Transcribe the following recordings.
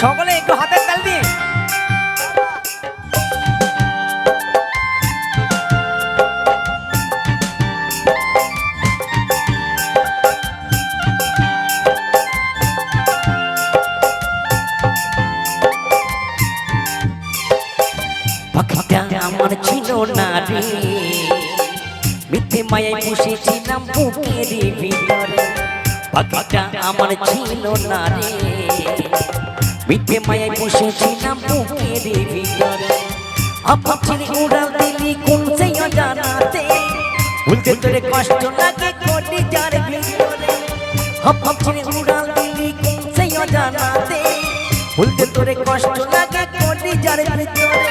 সকলে একটু হাতের তাল দিয়ে। আমার ছিল না মিথ্যে মায়ায় বসেছিলাম বুকের ভিতরে। পাখিটা আমার ছিল না রে। মিথ্যে মায়ায় বসেছিলাম বুকের ভিতরে। ছেড়ে উড়াল দিলি কোন সেই অজানাতে। ভুলতে তোরে কষ্ট লাগে কোটি যার ভিতরে। ছেড়ে উড়াল দিলি কোন সেই অজানাতে। ভুলতে তোরে কষ্ট লাগে কোটি যার ভিতরে।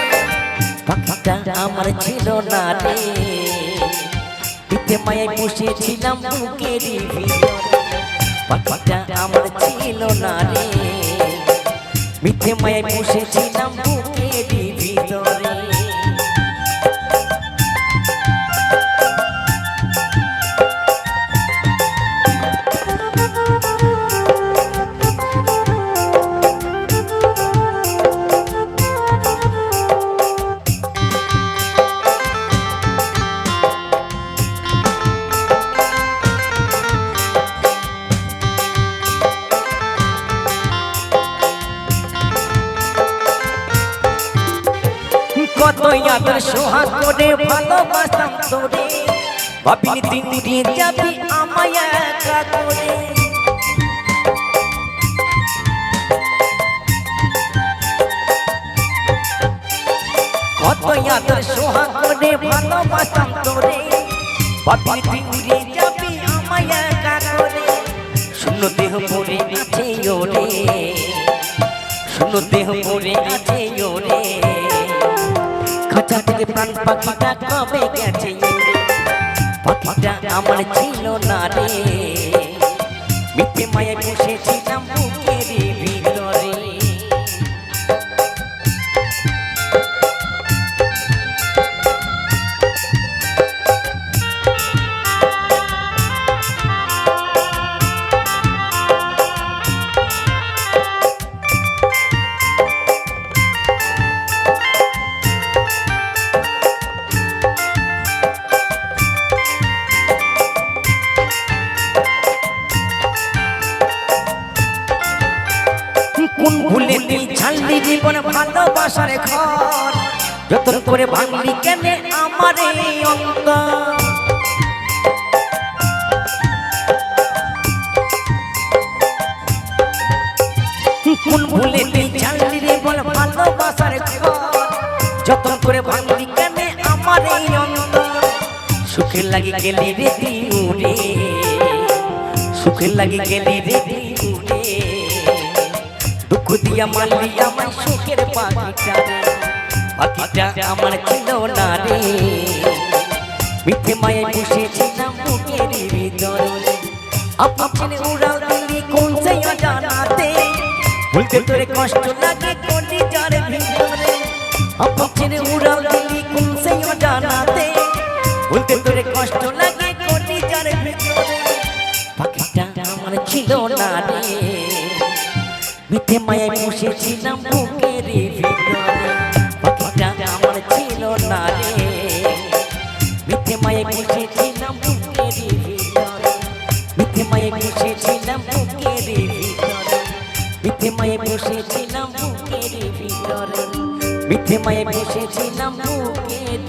পাখিটা আমার ছিল না রে। মায়ায় বসেছিলাম বুকের পাখিটা আমার ছিল না রে। মিথ্যে মায়ায় বসেছিলাম বুকের আদর সোহাগ করে ভালোবাসতাম তোরে ভাবিনি তুই উড়িয়ে যাবি আমায় একা করে। কত আদর সোহাগ করে ভালোবাসতাম তোরে ভাবিনি তুই উড়িয়ে যাবি আমায় একা করে। শূন্য দেহ পড়ে আছে ওরে। শূন্য দেহ পড়ে আছে ওরে। থেকে প্রাণ পাখিটা কবে গেছে? পাখিটা আমার ছিল না রে মিথ্যে মায়ে বসেছিলাম বুকের ভিতরে কোন ভুলে তুই ছাড়লি জীবন ভালোবাসার ঘর। যতন করে ভাঙলি কেন আমার এই অন্তর কোন ভুলে তুই ছাড়লি জীবন ভালোবাসার ঘর। যতন করে ভাঙলি কেন আমার এই গেলি রে সুখের লাগি গেলি রে দিয়া মারলি আমার সুখের পাখিটা। পাখিটা আমার ছিল না রে। মিথ্যে মায়ে বসেছিলাম বুকের ভিতরে। আপনি উড়াল দিলি কোন সেই অজানাতে। বলতে তোরে কষ্ট লাগে কোনি যার ভিতরে। আপনি উড়াল দিলি কোন সেই অজানাতে। বলতে তোরে কষ্ট লাগে কোনি যার ভিতরে। পাখিটা আমার ছিল না রে। মিথ্যে মায়ায় বসেছিলাম বুকের ভিতরে। পাখিটা আমার ছিল না রে। মিথ্যে মায়ায় বসেছিলাম বুকের ভিতরে। মিথ্যে মায়ায় বসেছিলাম বুকের ভিতরে। মিথ্যে মায়ায় বসেছিলাম বুকের ভিতরে। মিথ্যে মায়ায় বসেছিলাম বুকের